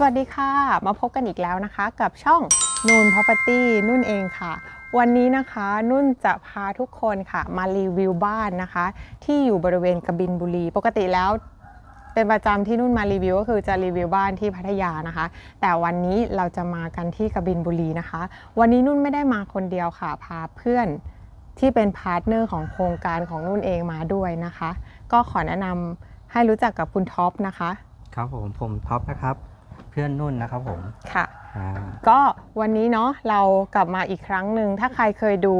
สวัสดีค่ะ มาพบกันอีกแล้วนะคะกับช่องนูน Property นุ่นเองค่ะ วันนี้นะคะนุ่นจะพาทุกคนค่ะ มารีวิวบ้านนะคะ ที่อยู่บริเวณกบินบุรี ปกติแล้วเป็นประจำที่นุ่นมารีวิวก็คือจะรีวิวบ้านที่พัทยานะคะ แต่วันนี้เราจะมากันที่กบินบุรีนะคะ วันนี้นุ่นไม่ได้มาคนเดียวค่ะ พาเพื่อนที่เป็นพาร์ทเนอร์ของโครงการของนุ่นเองมาด้วยนะคะ ก็ขอแนะนำให้รู้จักกับคุณท็อปนะคะ ครับผมผมท็อปนะครับ พื่อนนุ่นนะครับผมค่ะ อ่าก็วันนี้เนาะเรากลับมาอีกครั้งหนึ่งถ้าใครเคยดู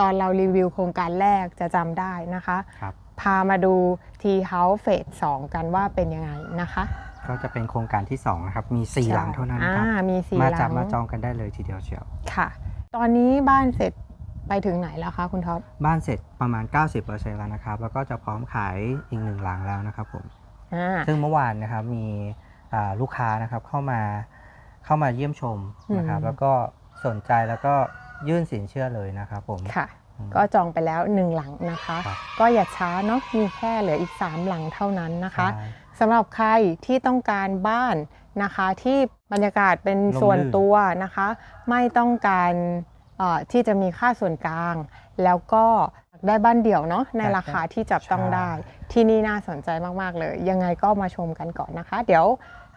ตอนเรารีวิวโครงการแรกจะจำได้นะคะ ครับ พามาดู T House Phase 2กันว่าเป็นยังไงนะคะก็จะเป็นโครงการที่สองนะครับ มีสี่หลังเท่านั้นครับ อ่ามีสี่มาหลัจับงมาจองกันได้เลยทีเดียวเชียว ค่ะ ตอนนี้บ้านเสร็จไปถึงไหนแล้วคะคุณท็อปบ้านเสร็จประมาณ 90%แล้วนะครับ แล้วก็จะพร้อมขายอีกหนึ่งหลังแล้วนะครับผม อ่า ซึ่งเมื่อวานนะครับมีอ่า ลูกค้านะครับเข้ามาเข้ามาเยี่ยมชมนะครับอืมแล้วก็สนใจแล้วก็ยื่นสินเชื่อเลยนะครับผมค่ะอืมก็จองไปแล้วหนึ่งหลังนะคะครับก็อย่าช้าเนาะมีแค่เหลืออีก 3 หลังเท่านั้นนะคะใช่สำหรับใครที่ต้องการบ้านนะคะ ที่บรรยากาศเป็นร่มรื่นส่วนตัวนะคะ ไม่ต้องการเอ่อที่จะมีค่าส่วนกลาง แล้วก็ได้บ้านเดี่ยวเนาะในราคาที่จับต้องได้ ที่นี่น่าสนใจมาก ๆ เลย ยังไงก็มาชมกันก่อนนะคะ เดี๋ยว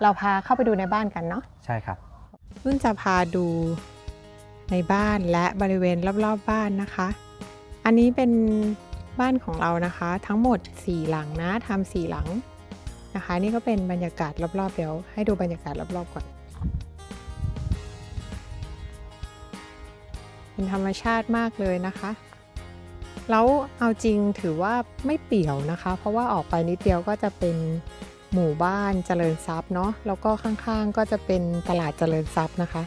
เราพาเข้าไปดูในบ้านกันเนาะใช่ครับ นุ่นจะพาดูในบ้านและบริเวณรอบๆบบ้านนะคะ อันนี้เป็นบ้านของเรานะคะ ทั้งหมด 4 หลังนะทำสี่หลังนะคะ นี่ก็เป็นบรรยากาศรอบๆเดี๋ยว ให้ดูบรรยากาศรอบๆก่อน เป็นธรรมชาติมากเลยนะคะ แล้วเอาจริงถือว่าไม่เปี่ยวนะคะ เพราะว่าออกไปนิดเดียวก็จะเป็น หมู่บ้านเจริญทรัพย์เนาะแล้วก็ข้างๆก็จะเป็นตลาดเจริญทรัพย์นะคะ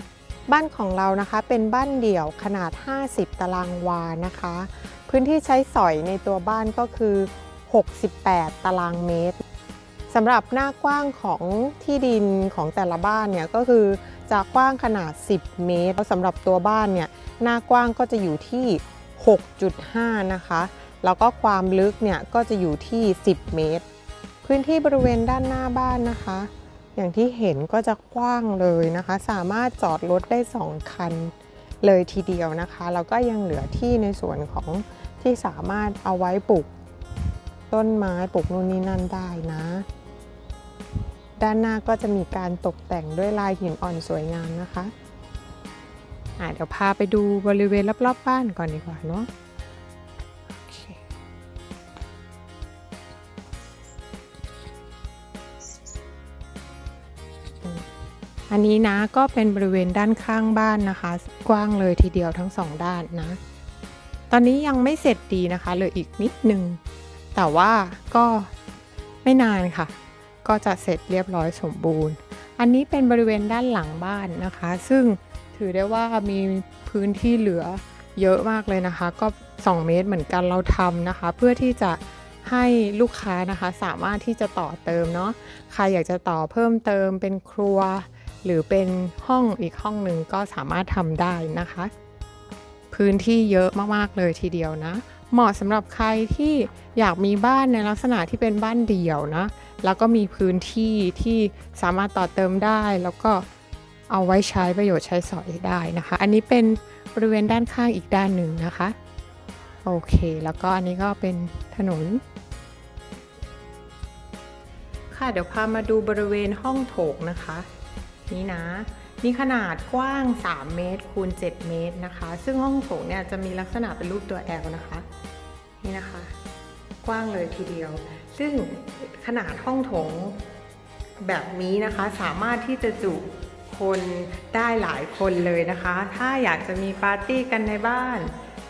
บ้านของเรานะคะเป็นบ้านเดี่ยวขนาด 50 ตารางวานะคะ พื้นที่ใช้สอยในตัวบ้านก็คือ 68 ตารางเมตรสำหรับหน้ากว้างของที่ดินของแต่ละบ้านเนี่ยก็คือจะกว้างขนาด 10 เมตรแล้วสำหรับตัวบ้านเนี่ยหน้ากว้างก็จะอยู่ที่ 6.5 นะคะ แล้วก็ความลึกเนี่ยก็จะอยู่ที่ 10 เมตร พื้นที่บริเวณด้านหน้าบ้านนะคะ อย่างที่เห็นก็จะกว้างเลยนะคะ สามารถจอดรถได้ 2 คันเลยทีเดียวนะคะแล้วก็ยังเหลือที่ในส่วนของที่สามารถเอาไว้ปลูกต้นไม้ปลูกนู่นนี่นั่นได้นะ ด้านหน้าก็จะมีการตกแต่งด้วยลายหินอ่อนสวยงามนะคะอะเดี๋ยวพาไปดูบริเวณรอบๆบบ้านก่อนดีกว่าเนาะ อันนี้นะก็เป็นบริเวณด้านข้างบ้านนะคะ กว้างเลยทีเดียวทั้งสองด้านนะ ตอนนี้ยังไม่เสร็จดีนะคะเลืออีกนิดนึง แต่ว่าก็ไม่นานค่ะ ก็จะเสร็จเรียบร้อยสมบูรณ์ อันนี้เป็นบริเวณด้านหลังบ้านนะคะ ซึ่งถือได้ว่ามีพื้นที่เหลือเยอะมากเลยนะคะ ก็ 2 เมตรเหมือนกันเราทำนะคะ เพื่อที่จะให้ลูกค้านะคะสามารถที่จะต่อเติมเนาะใครอยากจะต่อเพิ่มเติมเป็นครัว หรือเป็นห้องอีกห้องหนึ่งก็สามารถทำได้นะคะ พื้นที่เยอะมากๆเลยทีเดียวนะ เหมาะสำหรับใครที่อยากมีบ้านในลักษณะที่เป็นบ้านเดี่ยวนะ แล้วก็มีพื้นที่ที่สามารถต่อเติมได้ แล้วก็เอาไว้ใช้ประโยชน์ใช้สอยได้นะคะ อันนี้เป็นบริเวณด้านข้างอีกด้านหนึ่งนะคะ โอเค แล้วก็อันนี้ก็เป็นถนนค่ะเดี๋ยวพามาดูบริเวณห้องโถงนะคะ นี่นะ มีขนาดกว้าง 3 เมตรคูณ 7 เมตรนะคะ ซึ่งห้องโถงเนี่ยจะมีลักษณะเป็นรูปตัว L นะคะ นี่นะคะ กว้างเลยทีเดียว ซึ่งขนาดห้องโถงแบบนี้นะคะสามารถที่จะจุคนได้หลายคนเลยนะคะ ถ้าอยากจะมีปาร์ตี้กันในบ้าน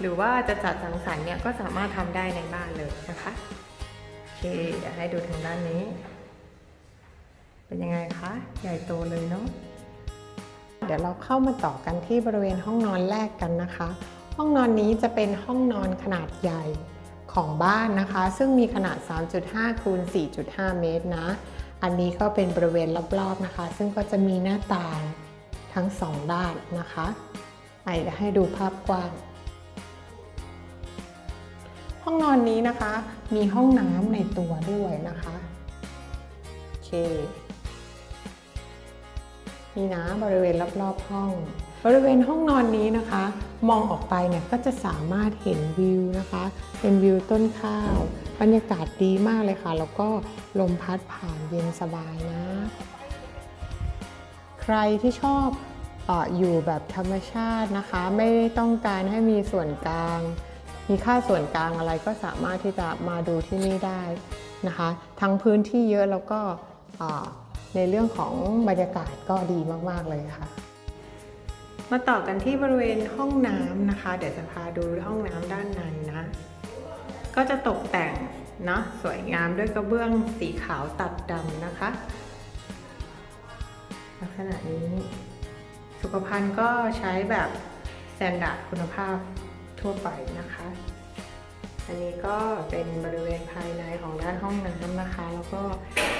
หรือว่าจะจัดสังสรรค์เนี่ยก็สามารถทำได้ในบ้านเลยนะคะ โอเคให้ดูทางด้านนี้ เป็นยังไงคะ ใหญ่โตเลยเนาะเดี๋ยวเราเข้ามาต่อกันที่บริเวณห้องนอนแรกกันนะคะ ห้องนอนนี้จะเป็นห้องนอนขนาดใหญ่ของบ้านนะคะ ซึ่งมีขนาด 3.5คูณ4.5 เมตรนะ อันนี้ก็เป็นบริเวณรอบๆนะคะ ซึ่งก็จะมีหน้าต่างทั้งสองด้านนะคะไอเดี๋ยวให้ดูภาพกว้าง ห้องนอนนี้นะคะ มีห้องน้ำในตัวด้วยนะคะ โอเค นี่นะบริเวณรอบๆห้อง บริเวณห้องนอนนี้นะคะ มองออกไปเนี่ยก็จะสามารถเห็นวิวนะคะ เป็นวิวต้นข้าว บรรยากาศดีมากเลยค่ะ แล้วก็ลมพัดผ่านเย็นสบายนะ ใครที่ชอบออยู่แบบธรรมชาตินะคะ ไม่ได้ต้องการให้มีส่วนกลาง มีค่าส่วนกลางอะไรก็สามารถที่จะมาดูที่นี่ได้นะคะ ทั้งพื้นที่เยอะแล้วก็ ในเรื่องของบรรยากาศก็ดีมากๆเลยค่ะ มาต่อกันที่บริเวณห้องน้ำนะคะ เดี๋ยวจะพาดูห้องน้ำด้านในนะ ก็จะตกแต่งเนาะสวยงามด้วยกระเบื้องสีขาวตัดดำนะคะ ลักษณะนี้ สุขภัณฑ์ก็ใช้แบบแตนดาร์ดคุณภาพทั่วไปนะคะ อันนี้ก็เป็นบริเวณภายในของด้านห้องน้ำนะคะ แล้วก็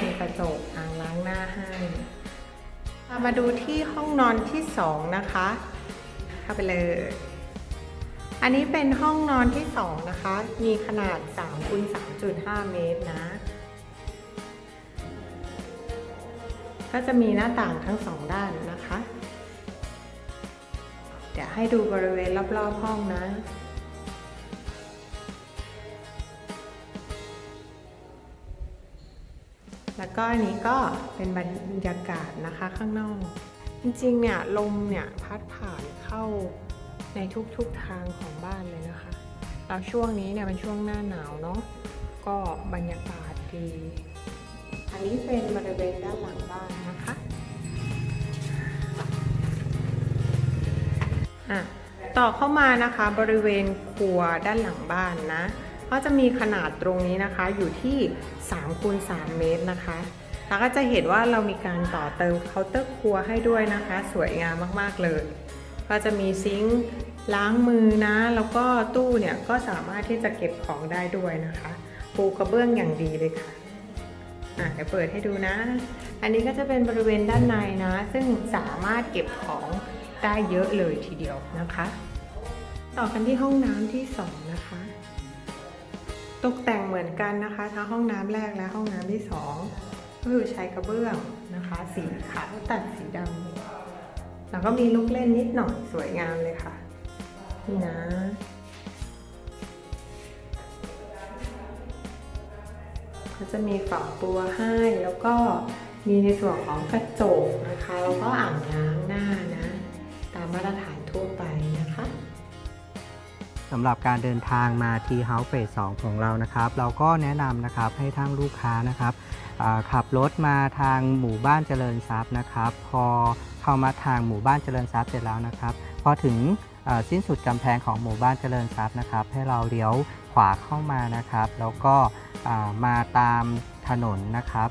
มีกระจกอ่างล้างหน้าให้ มาดูที่ห้องนอนที่สองนะคะเข้าไปเลย อันนี้เป็นห้องนอนที่สองนะคะ มีขนาด3คูณ3.5 เมตรนะ ก็จะมีหน้าต่างทั้งสองด้านนะคะ เดี๋ยวให้ดูบริเวณรอบๆห้องนะ แล้วก็อันนี้ก็เป็นบรรยากาศนะคะข้างนอก จริงๆเนี่ยลมเนี่ยพัดผ่านเข้าในทุกๆทางของบ้านเลยนะคะ แล้วช่วงนี้เนี่ยเป็นช่วงหน้าหนาวเนาะ ก็บรรยากาศดี อันนี้เป็นบริเวณด้านหลังบ้านนะคะอะต่อเข้ามานะคะบริเวณครัวด้านหลังบ้านนะ ก็จะมีขนาดตรงนี้นะคะอยู่ที่3คูณ3เมตรนะคะ แล้วก็จะเห็นว่าเรามีการต่อเติมเคาน์เตอร์ครัวให้ด้วยนะคะ สวยงามมากๆเลย ก็จะมีซิงค์ล้างมือนะ แล้วก็ตู้เนี่ยก็สามารถที่จะเก็บของได้ด้วยนะคะ ปูกระเบื้องอย่างดีเลยค่ะอะเดี๋ยวเปิดให้ดูนะ อันนี้ก็จะเป็นบริเวณด้านในนะ ซึ่งสามารถเก็บของได้เยอะเลยทีเดียวนะคะ ต่อกันที่ห้องน้ำที่สองนะคะ ตกแต่งเหมือนกันนะคะ ทั้งห้องน้ำแรกและห้องน้ำที่สองก็คือใช้กระเบื้องนะคะ สีขาวตัดสีดำแล้วก็มีลูกเล่นนิดหน่อยสวยงามเลยค่ะ นี่นะก็จะมีฝักบัวให้แล้วก็มีในส่วนของกระจกนะคะ แล้วก็อ่างล้างหน้านะ ตามมาตรฐาน สำหรับการเดินทางมาทีเฮาส์เฟส2ของเรานะครับ เราก็แนะนำนะครับให้ทั้งลูกค้านะครับขับรถมาทางหมู่บ้านเจริญทรัพย์นะครับ พอเข้ามาทางหมู่บ้านเจริญทรัพย์เสร็จแล้วนะครับ พอถึงสิ้นสุดกำแพงของหมู่บ้านเจริญทรัพย์นะครับ ให้เราเลี้ยวขวาเข้ามานะครับ แล้วก็มาตามถนนนะครับ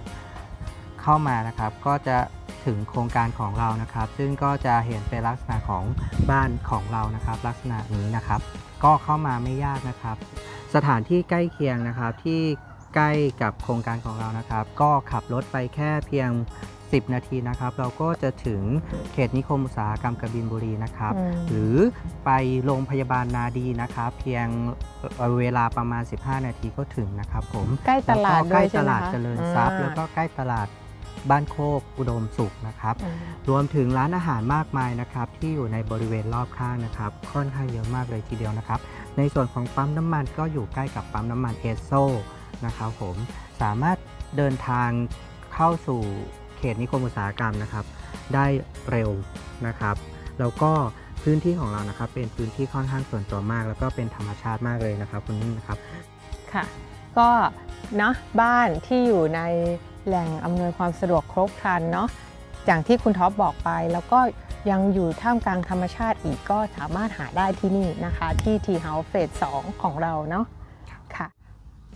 เข้ามานะครับก็จะถึงโครงการของเรานะครับ ซึ่งก็จะเห็นเป็นลักษณะของบ้านของเรานะครับ ลักษณะนี้นะครับ ก็เข้ามาไม่ยากนะครับ สถานที่ใกล้เคียงนะครับที่ใกล้กับโครงการของเรานะครับ ก็ขับรถไปแค่เพียง 10 นาทีนะครับ เราก็จะถึงเขตนิคมอุตสาหกรรมกบินบุรีนะครับอืมหรือไปโรงพยาบาลนาดีนะครับ เพียงเอ่อเวลาประมาณ 15 นาทีก็ถึงนะครับผมใกล้ตลาดแวก็ใกล้ด้วยใช่ตไหมลาดคะเจริญทรัพย์อ่าแล้วก็ใกล้ตลาด บ้านโคกอุดมสุขนะครับอืมรวมถึงร้านอาหารมากมายนะครับ ที่อยู่ในบริเวณรอบข้างนะครับ ค่อนข้างเยอะมากเลยทีเดียวนะครับ ในส่วนของปั๊มน้ำมันก็อยู่ใกล้กับปั๊มน้ำมันเอสโซนะครับผมสามารถเดินทางเข้าสู่เขตนิคมอุตสาหกรรมนะครับ ได้เร็วนะครับ แล้วก็พื้นที่ของเรานะครับ เป็นพื้นที่ค่อนข้างส่วนตัวมาก แล้วก็เป็นธรรมชาติมากเลยนะครับคุณนิ่มนะครับค่ะ ก็เนาะบ้านที่อยู่ใน แหล่งอำนวยความสะดวกครบครันเนาะอย่างที่คุณท็อปบอกไป แล้วก็ยังอยู่ท่ามกลางธรรมชาติอีกก็สามารถหาได้ที่นี่นะคะ ที่ทีเฮาส์เฟส2ของเราเนาะ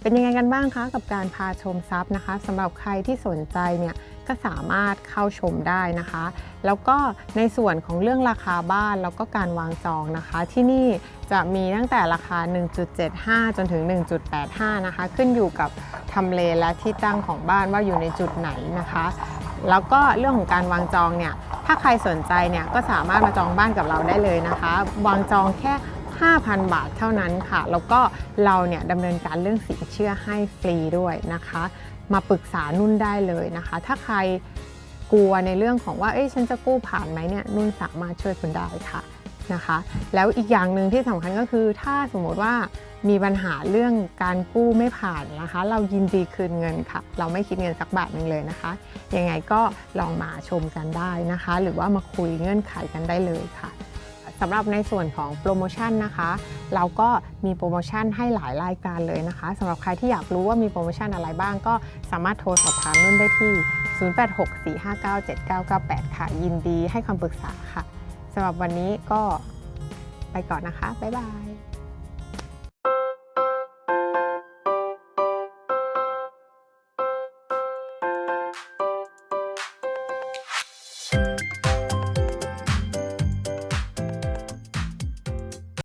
เป็นยังไงกันบ้างคะกับการพาชมซับนะคะสำหรับใครที่สนใจเนี่ยก็สามารถเข้าชมได้นะคะ แล้วก็ในส่วนของเรื่องราคาบ้านแล้วก็การวางจองนะคะ ที่นี่จะมีตั้งแต่ราคา 1.75 จนถึง 1.85 นะคะ ขึ้นอยู่กับทำเลและที่ตั้งของบ้านว่าอยู่ในจุดไหนนะคะ แล้วก็เรื่องของการวางจองเนี่ยถ้าใครสนใจเนี่ยก็สามารถมาจองบ้านกับเราได้เลยนะคะ วางจองแค่ 5,000 บาทเท่านั้นค่ะ แล้วก็เราเนี่ยดำเนินการเรื่องสินเชื่อให้ฟรีด้วยนะคะ มาปรึกษานุ่นได้เลยนะคะ ถ้าใครกลัวในเรื่องของว่าเอ้ยฉันจะกู้ผ่านไหมเนี่ยนุ่นสามารถช่วยคุณได้ค่ะนะคะ แล้วอีกอย่างหนึ่งที่สำคัญก็คือถ้าสมมติว่ามีปัญหาเรื่องการกู้ไม่ผ่านนะคะ เรายินดีคืนเงินค่ะ เราไม่คิดเงินสักบาทหนึ่งเลยนะคะ ยังไงก็ลองมาชมกันได้นะคะ หรือว่ามาคุยเงื่อนไขกันได้เลยค่ะ สำหรับในส่วนของโปรโมชั่นนะคะ เราก็มีโปรโมชั่นให้หลายรายการเลยนะคะสำหรับใครที่อยากรู้ว่ามีโปรโมชั่นอะไรบ้าง ก็สามารถโทรสอบถามนุ่นได้ที่ 0864597998 ค่ะ ยินดีให้คำปรึกษาค่ะสำหรับวันนี้ก็ไปก่อนนะคะ บ๊ายบาย